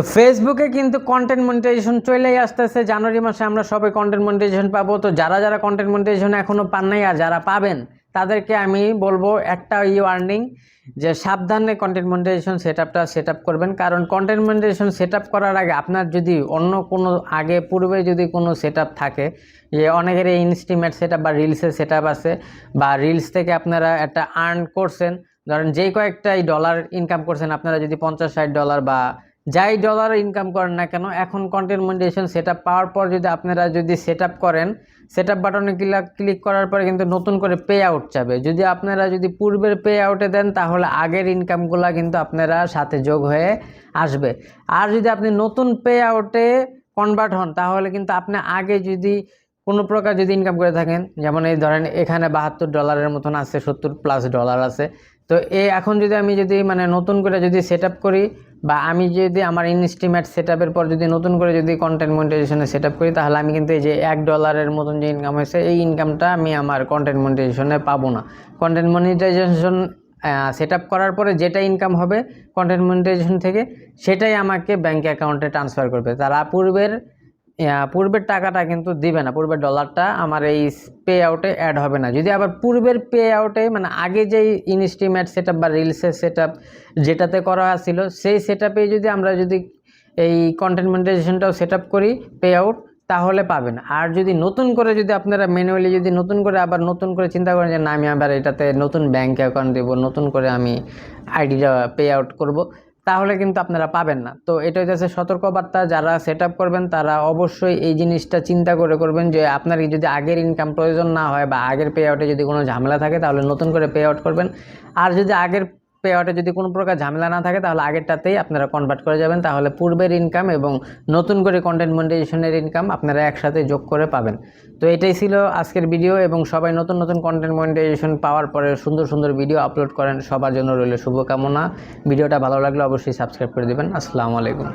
তো ফেসবুকে কিন্তু কন্টেন্ট মনিটাইজেশন চলেই আসতেছে। জানুয়ারি মাসে আমরা সবাই কন্টেন্ট মনিটাইজেশন পাবো। তো যারা যারা কন্টেন্ট মনিটাইজেশন এখনও পান নাই আর যারা পাবেন, তাদেরকে আমি বলব একটা ওয়ার্নিং যে সাবধানে কন্টেন্ট মনিটাইজেশন সেট আপটা সেট আপ করবেন। কারণ কন্টেন্ট মনিটাইজেশন সেট আপ করার আগে আপনার যদি অন্য কোনো, আগে, পূর্বে যদি কোনো সেট আপ থাকে, যে অনেকের এই ইনস্টিমেট সেট আপ বা রিলসের সেট আপ আছে, বা রিলস থেকে আপনারা একটা আর্ন করছেন, ধরেন যে কয়েকটাই ডলার ইনকাম করছেন, আপনারা যদি পঞ্চাশ ষাট ডলার বা যাই ডলার ইনকাম করেন না কেন, এখন কন্টেন্ট মনিটাইজেশন সেট আপ পাওয়ার পর যদি আপনারা যদি সেট আপ করেন সেট আপ বাটনে ক্লিক করার পরে কিন্তু নতুন করে পে আউট যাবে যদি আপনারা যদি পূর্বের পে আউটে দেন, তাহলে আগের ইনকামগুলো কিন্তু আপনারা সাথে যোগ হয়ে আসবে। আর যদি আপনি নতুন পে আউটে কনভার্ট হন, তাহলে কিন্তু আপনি আগে যদি কোনো প্রকার যদি ইনকাম করে থাকেন, যেমন এই ধরেন এখানে বাহাত্তর ডলারের মতন আছে, সত্তর প্লাস ডলার আছে। তো এ এখন যদি আমি যদি মানে নতুন করে যদি সেট আপ করি বা আমি যদি আমার ইনস্টিমেট সেট আপের পর যদি নতুন করে যদি কন্টেন্ট মনিটাইজেশনে সেট আপ করি, তাহলে আমি কিন্তু এই যে এক ডলারের মতন যে ইনকাম হয়েছে, এই ইনকামটা আমি আমার কন্টেন্ট মনিটাইজেশনে পাবো না। কন্টেন্ট মনিটাইজেশন সেট আপ করার পরে যেটা ইনকাম হবে কন্টেন্ট মনিটাইজেশন থেকে, সেটাই আমাকে ব্যাঙ্ক অ্যাকাউন্টে ট্রান্সফার করবে। তারা পূর্বের পূর্বের টাকাটা কিন্তু দিবে না। পূর্বের ডলারটা আমার এই পে আউটে অ্যাড হবে না। যদি আবার পূর্বের পে আউটে মানে আগে যেই ইনস্টিমেট সেট বা রিলসের সেট যেটাতে করা ছিল সেই সেট যদি আমরা যদি এই কন্টেন্ট মনিটাইজেশনটাও সেট করি পে আউট তাহলে পাবেন। আর যদি নতুন করে যদি আপনারা ম্যানুয়ালি যদি নতুন করে আবার নতুন করে চিন্তা করেন যে, না, আমি আবার এটাতে নতুন ব্যাঙ্ক অ্যাকাউন্ট দেবো, নতুন করে আমি আইডিটা পে আউট করব তাহলে কিন্তু আপনারা পাবেন না। তো এটা হচ্ছে সতর্কবার্তা, যারা সেট করবেন তারা অবশ্যই এই জিনিসটা চিন্তা করে করবেন যে আপনার যদি আগের ইনকাম প্রয়োজন না হয় বা আগের পে আউটে যদি কোনো ঝামেলা থাকে তাহলে নতুন করে পে আউট করবেন। আর যদি আগের পে যদি কোনো প্রকার ঝামেলা না থাকে, তাহলে আগেরটাতেই আপনারা কনভার্ট করে যাবেন। তাহলে পূর্বের ইনকাম এবং নতুন করে কন্টেন্ট মনিটাইজেশনের ইনকাম আপনারা একসাথে যোগ করে পাবেন। তো এটাই ছিল আজকের ভিডিও এবং সবাই নতুন নতুন কন্টেন্ট মনিটাইজেশন পাওয়ার পরে সুন্দর সুন্দর ভিডিও আপলোড করেন। সবার জন্য রইল শুভকামনা। ভিডিওটা ভালো লাগলে অবশ্যই সাবস্ক্রাইব করে দেবেন। আসসালামু আলাইকুম।